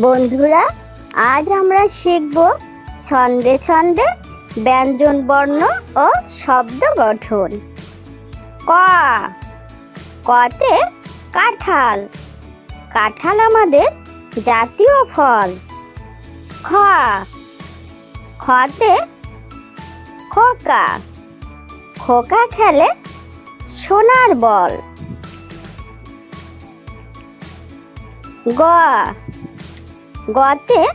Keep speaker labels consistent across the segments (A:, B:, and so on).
A: বন্ধুরা, আজ আমরা শিখব ছন্দে ছন্দে ব্যঞ্জন বর্ণ ও শব্দ গঠন। ক। কতে কাঁঠাল। কাঁঠাল আমাদের জাতীয় ফল। খ। খতে খোকা। খোকা খেলে সোনার বল। গ। গতে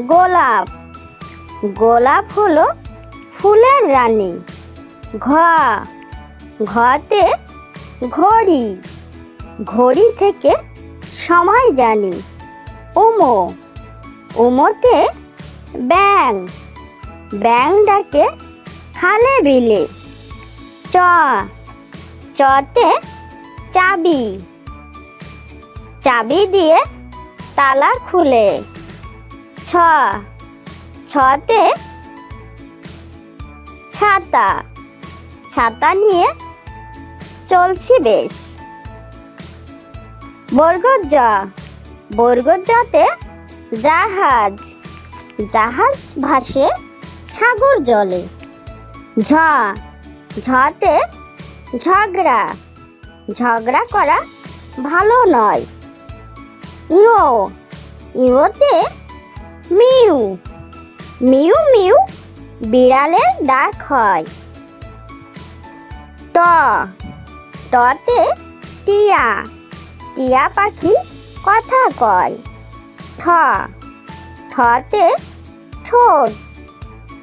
A: গোলাপ। গোলাপ হলো ফুলের রানী। ঘ। ঘতে ঘড়ি। ঘড়ি থেকে সময় জানি। উমো। উমোতে ব্যাং ব্যাং ডাকে খালে বিলে। চ। চতে চাবি। চাবি দিয়ে তালা খুলে। ছ, ছতে ছাতা। ছাতা নিয়ে চলছি বেশ। বর্গজ জ বর্গজ জতে জাহাজ। জাহাজ ভাসে সাগর জলে। ঝ, ঝতে ঝগড়া। ঝগড়া করা ভালো নয়। ইও ইওতে মিউ। মিউ মিউ, বিড়ালের ডাক হয়। ট টতে টিয়া টিয়া পাখি কথা কয়। ঠ ঠতে ঠোঁট,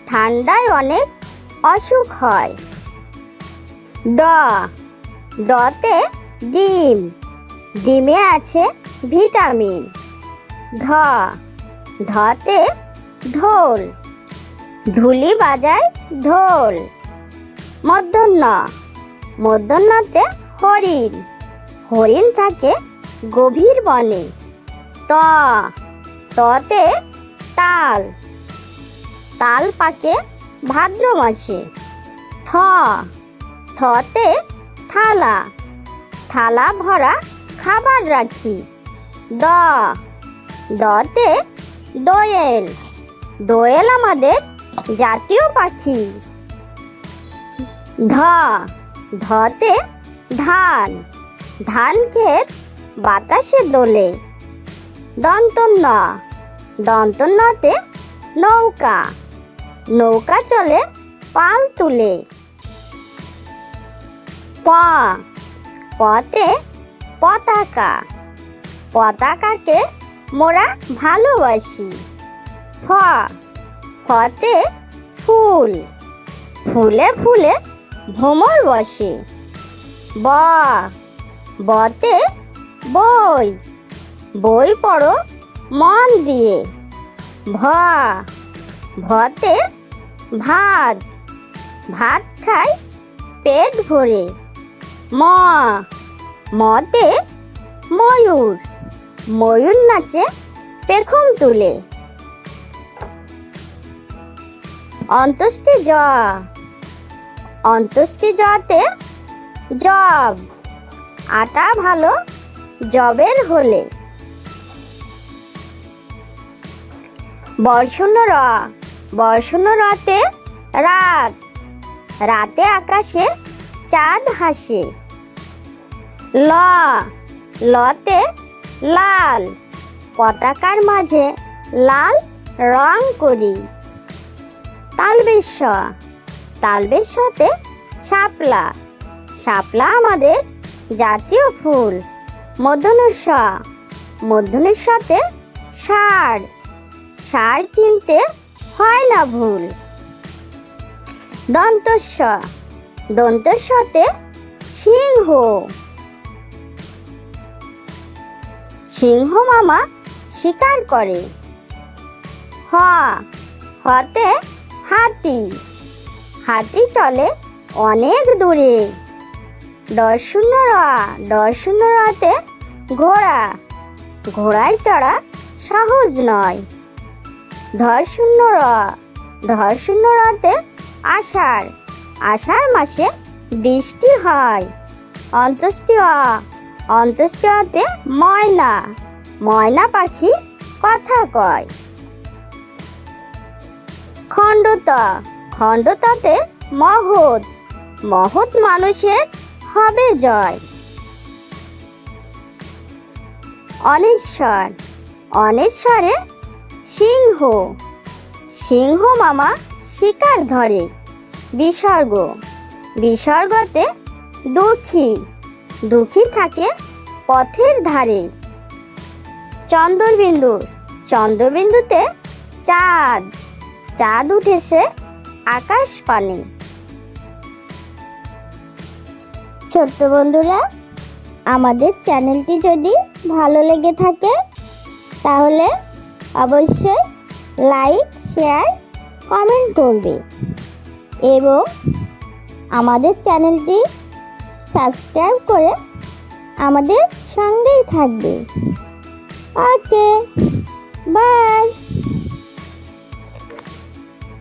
A: ঠান্ডায় অনেক অসুখ হয়। ড ডতে ডিম। ডিমে আছে ভিটামিন। ঢ ঢতে ঢোল। ঢুলি বাজায় ঢোল। মধ্যাহ্ন, মধ্যাহ্নতে হরিণ। হরিণ থাকে গভীর বনে। ত, ততে তাল। তাল পাকে ভাদ্র মাসে। থ, থতে থালা। থালা ভরা খাবার রাখি। দ, দতে দোয়েল। দোয়েল আমাদের জাতীয় পাখি। ধ, ধতে ধান। ধান ক্ষেত বাতাসে দোলে। দন্তন্য দন্তন্যতে নৌকা। নৌকা চলে পাল তুলে। প, পতে পতাকা। পতাকাকে মোরা ভালোবাসি। ফ, ফতে ফুল। ফুলে ফুলে ভ্রমর বসে। ব, বতে বই। বই পড়ো মন দিয়ে। ভ, ভতে ভাত। ভাত খাই পেট ভরে। ম মতে ময়ূর। ময়ূর নাচে পেখম তুলে। অন্তস্তি জ। অন্তস্তি জতে জব। আটা ভালো জবের হলে। বর্ষণ র। বর্ষণ রতে রাত। রাতে আকাশে চাঁদ হাসে। ল। লতে লাল। পতাকার মাঝে লাল রং করি। তালবেশ্য। তালবেশ্যতে শাপলা। শাপলা আমাদের জাতীয় ফুল। মধ্যনুষ্য সাথে ষাঁড়। ষাঁড় চিনতে হয় না ভুল। দন্তস্ব দন্তস্বতে সিংহ। সিংহ মামা শিকার করে। হ, হতে হাতি। হাতি চলে অনেক দূরে। দর্শন্য র দর্শন্য রতে ঘোড়া। ঘোড়ায় চড়া সহজ নয়। ধর্ষণ্য র ধর্ষণ্য রতে আষাঢ়। আষাঢ় মাসে বৃষ্টি হয়। অন্তস্তীয় অন্তস্তীয়তে ময়না। ময়না পাখি কথা কয়। খণ্ডতা। খণ্ডতাতে মহৎ মহৎ মানুষের হবে জয়। অনেশ্বর। অনেশ্বরে সিংহ। সিংহ মামা শিকার ধরে। বিসর্গ। বিসর্গতে দুঃখী। দুঃখী থাকে পথের ধারে। চন্দ্রবিন্দু, চন্দ্রবিন্দুতে চাঁদ। চাঁদ উঠেছে আকাশ পানে। ছোট্ট বন্ধুরা, আমাদের চ্যানেলটি যদি ভালো লেগে থাকে, তাহলে অবশ্যই লাইক, শেয়ার, কমেন্ট করবে। এবং আমাদের চ্যানেলটি সাবস্ক্রাইব করে আমাদের সঙ্গেই থাকবে। Okay bye